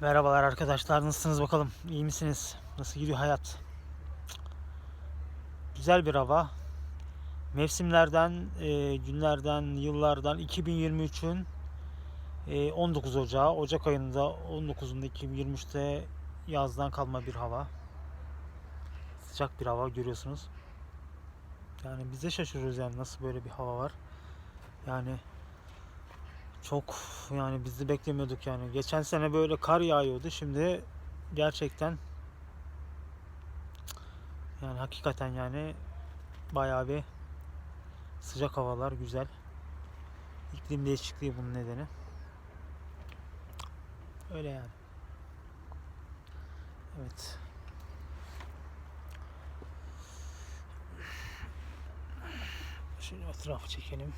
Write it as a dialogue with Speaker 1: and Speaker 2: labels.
Speaker 1: Merhabalar arkadaşlar nasılsınız bakalım? İyi misiniz? Nasıl gidiyor hayat? Güzel bir hava. Mevsimlerden e, günlerden yıllardan 2023'ün e, 19 Ocağı Ocak ayında 19'unda 2023'te yazdan kalma bir hava. Sıcak bir hava görüyorsunuz. Yani biz de şaşırıyoruz yani nasıl böyle bir hava var. Yani çok yani biz de beklemiyorduk yani. Geçen sene böyle kar yağıyordu. Şimdi gerçekten yani hakikaten yani bayağı bir sıcak havalar güzel. İklim değişikliği bunun nedeni. Öyle yani. Evet. Şöyle etrafı çekelim.